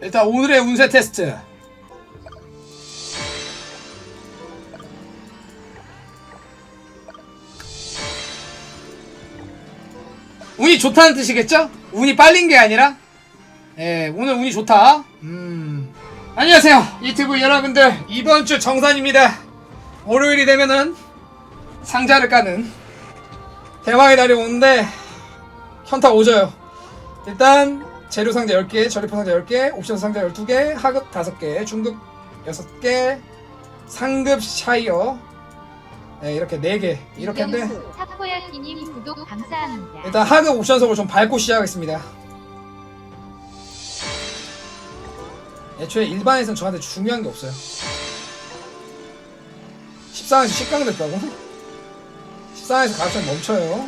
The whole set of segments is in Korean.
일단 오늘의 운세 테스트. 운이 좋다는 뜻이겠죠? 운이 빨린 게 아니라? 예, 오늘 운이 좋다. 음. 안녕하세요. 유튜브 여러분들. 이번 주 정산입니다. 월요일이 되면은 상자를 까는 대왕의 날이 오는데 현타 오져요. 일단 재료 상자 10개, 전리품 상자 10개, 옵션 상자 12개, 하급 5개, 중급 6개, 상급 샤이어 네, 이렇게 4개 이렇게 타코야키님 구독 감사합니다. 일단 하급 옵션석을 좀 밟고 시작하겠습니다. 애초에 일반에서는 저한테 중요한 게 없어요. 14에서 10강 됐다고? 14에서 갑자기 멈춰요.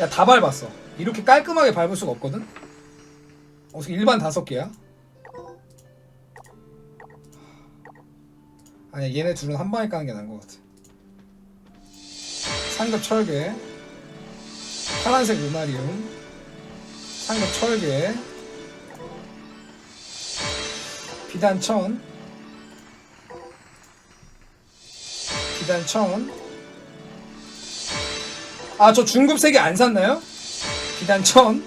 야, 다 밟았어. 이렇게 깔끔하게 밟을 수가 없거든? 어떻게 일반 다섯 개야? 아니, 얘네 둘은 한 방에 까는 게 나은 것 같아. 상급 철개, 파란색 루나리움, 상급 철개, 비단천, 비단천. 아, 저 중급 세개 안 샀나요? 비단천.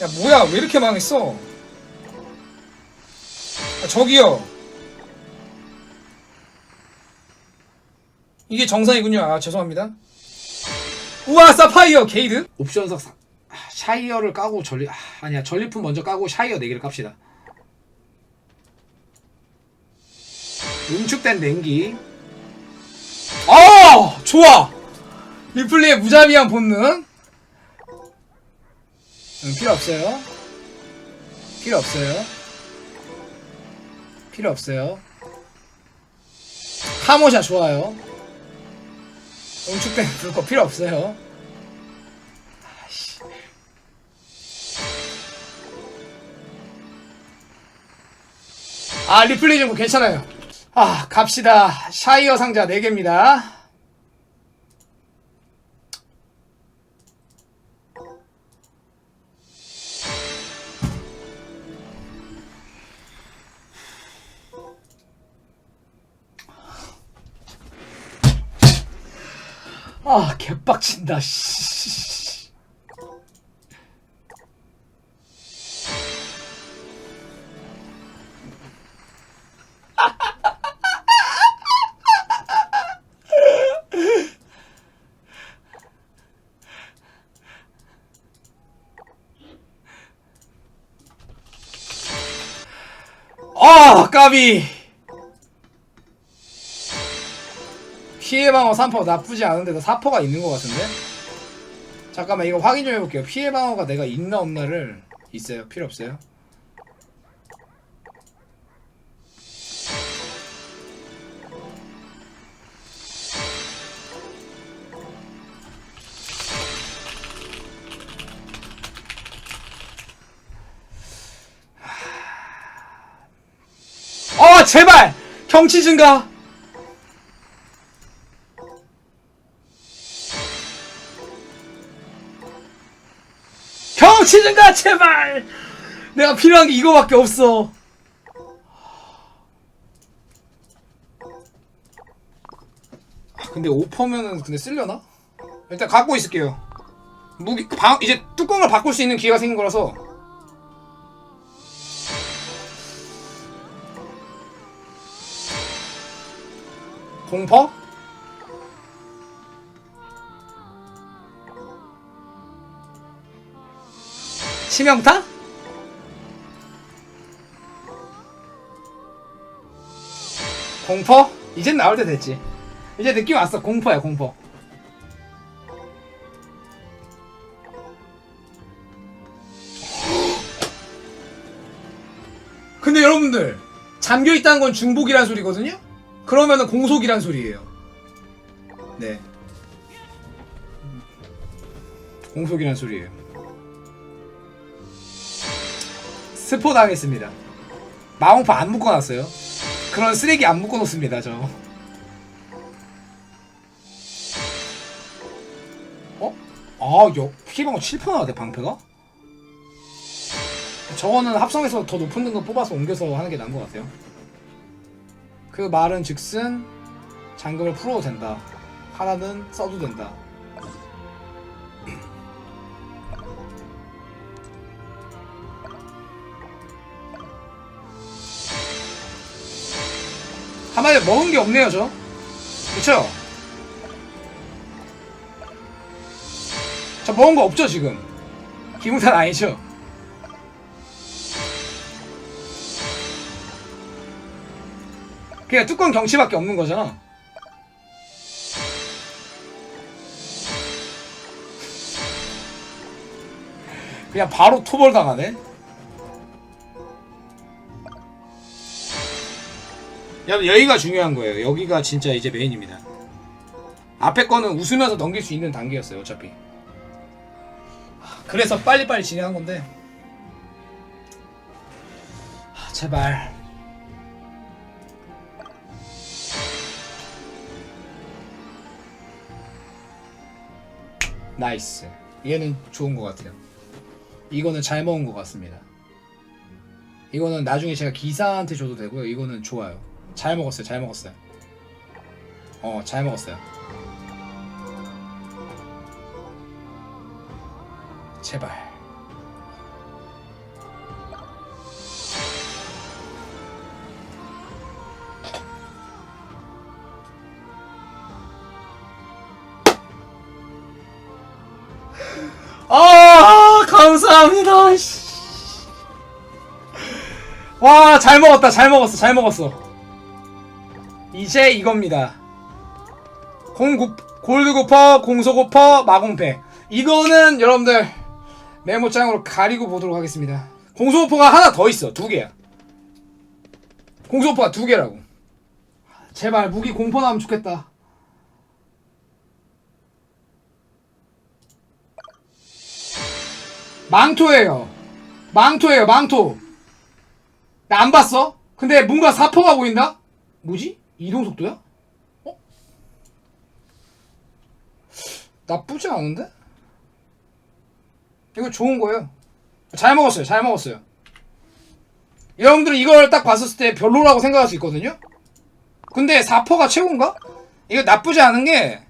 야, 뭐야, 왜 이렇게 망했어? 아, 저기요. 이게 정상이군요. 아, 죄송합니다. 우와, 사파이어 게이드? 옵션석 사... 아, 샤이어를 까고 전리... 아, 아니야, 전리품 먼저 까고 샤이어 4개를 깝시다. 응축된 냉기. 아 좋아 리플리의 무자비한 본능 응, 필요 없어요. 필요 없어요. 필요 없어요. 카모샤 좋아요. 응축된 불꽃 필요 없어요. 아이씨. 아 리플레이 좀 괜찮아요. 아 갑시다. 샤이어 상자 4개입니다 빡친다 씨. 아 까비 피해 방어 3퍼 나쁘지 않은데도 4퍼가 있는 것 같은데? 잠깐만 이거 확인 좀 해볼게요. 피해 방어가 내가 있나 없나를 있어요? 필요 없어요? 어 제발! 경치 증가 경치 증가 제발 내가 필요한 게 이거밖에 없어 아, 근데 5%면은 근데 쓸려나? 일단 갖고 있을게요 무기 방, 이제 뚜껑을 바꿀 수 있는 기회가 생긴 거라서 공퍼? 치명타? 공퍼? 이젠 나올 때 됐지. 이제 느낌 왔어. 공퍼야, 공퍼. 근데 여러분들, 잠겨 있다는 건 중복이란 소리거든요? 그러면은 공속이란 소리예요. 네. 공속이란 소리예요. 스포 당했습니다. 마홍파 안 묶어놨어요. 그런 쓰레기 안 묶어놓습니다, 저. 어? 아, 여, 피해방어 7% 나왔대, 방패가? 저거는 합성해서 더 높은 등급 뽑아서 옮겨서 하는 게 나은 것 같아요. 그 말은 즉슨 잔금을 풀어도 된다. 하나는 써도 된다. 한마디로 먹은 게 없네요, 저. 그쵸? 저 먹은 거 없죠, 지금? 기분탓 아니죠? 그냥 뚜껑 경치밖에 없는 거잖아. 그냥 바로 토벌 당하네. 여러분 여기가 중요한 거예요. 여기가 진짜 이제 메인입니다. 앞에 거는 웃으면서 넘길 수 있는 단계였어요. 어차피. 그래서 빨리빨리 진행한 건데. 하, 제발. 나이스. 얘는 좋은 것 같아요. 이거는 잘 먹은 것 같습니다. 이거는 나중에 제가 기사한테 줘도 되고요. 이거는 좋아요. 잘 먹었어요. 잘 먹었어요. 어, 잘 먹었어요. 제발. 아, 감사합니다. 씨. 와, 잘 먹었다. 잘 먹었어. 잘 먹었어. 이제 이겁니다. 공구, 골드고퍼, 공소고퍼, 마공패. 이거는 여러분들 메모장으로 가리고 보도록 하겠습니다. 공소고퍼가 하나 더 있어. 두 개야. 공소고퍼가 두 개라고. 제발 무기 공포 나오면 좋겠다. 망토예요. 망토예요. 망토. 나 안 봤어? 근데 뭔가 사포가 보인다? 뭐지? 이동 속도야? 어? 나쁘지 않은데? 이거 좋은 거예요. 잘 먹었어요. 잘 먹었어요. 여러분들은 이걸 딱 봤을 때 별로라고 생각할 수 있거든요? 근데 사포가 최고인가? 이거 나쁘지 않은 게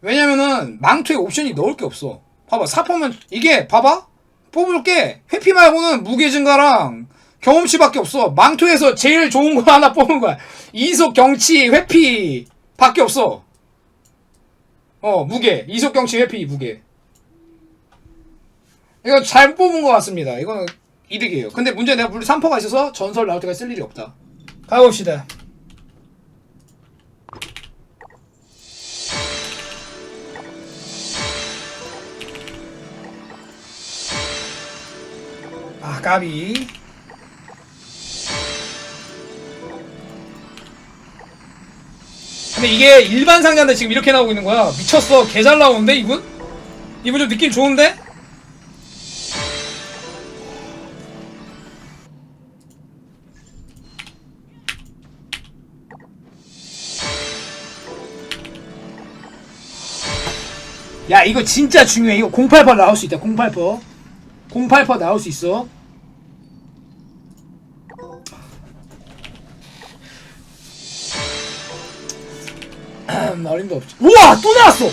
왜냐면은 망토에 옵션이 넣을 게 없어. 봐봐 사포면 이게 봐봐 뽑을 게 회피 말고는 무게 증가랑 경험치밖에 없어. 망토에서 제일 좋은 거 하나 뽑은 거야. 이속 경치 회피 밖에 없어. 어 무게 이속 경치 회피 무게. 이거 잘 뽑은 것 같습니다. 이거는 이득이에요. 근데 문제 내가 물론 3포가 있어서 전설 나올 때까지 쓸 일이 없다. 가봅시다. 아 까비 근데 이게 일반 상자인데 지금 이렇게 나오고 있는 거야. 미쳤어. 개 잘 나오는데 이분? 이분 좀 느낌 좋은데? 야 이거 진짜 중요해. 이거 08% 나올 수 있다 08% 08% 나올 수 있어 어림도 없지 우와 또 나왔어!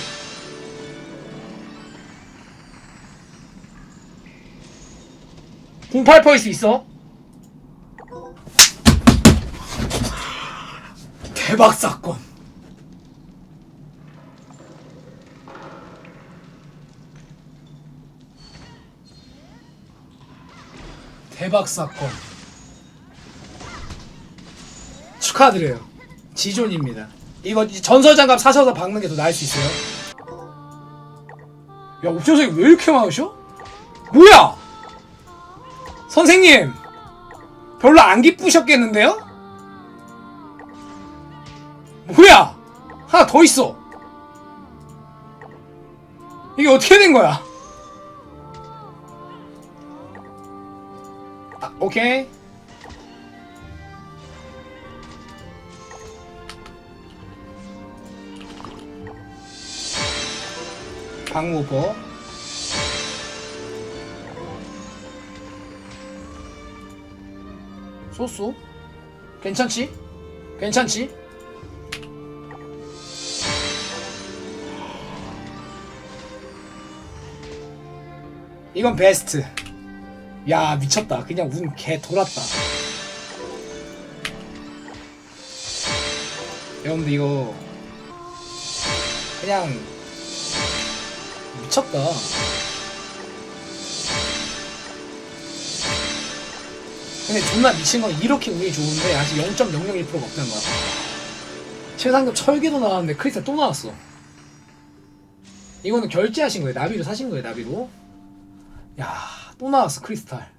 공팔퍼일 수 있어? 대박 사건. 대박 사건. 축하드려요. 지존입니다 이거 이제 전설 장갑 사셔서 박는 게 더 나을 수 있어요 야 옵션석이 왜 이렇게 많으셔? 뭐야 선생님 별로 안 기쁘셨겠는데요? 뭐야 하나 더 있어 이게 어떻게 된 거야 아, 오케이. 강우보. 소수? 괜찮지? 괜찮지? 이건 베스트. 야 미쳤다. 그냥 운 개 돌았다. 여러분들 이거 그냥 미쳤다. 근데 존나 미친 건 이렇게 운이 좋은데 아직 0.001%가 없다는 거야. 최상급 철계도 나왔는데 크리스탈 또 나왔어. 이거는 결제하신 거예요. 나비로 사신 거예요. 나비로. 야, 또 나왔어 크리스탈.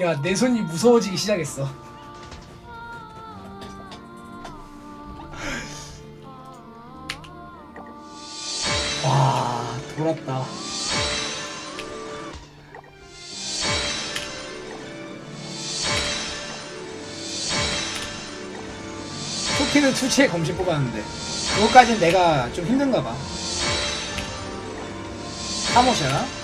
야, 내 손이 무서워지기 시작했어. 와, 돌았다. 토피는 투치에 검신 뽑았는데 그것까진 내가 좀 힘든가 봐. 사모샤.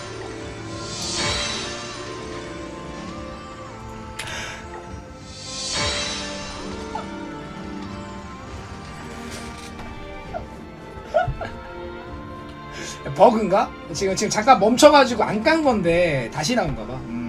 버그인가? 지금 지금 잠깐 멈춰가지고 안 깐 건데 다시 나온가 봐. 음.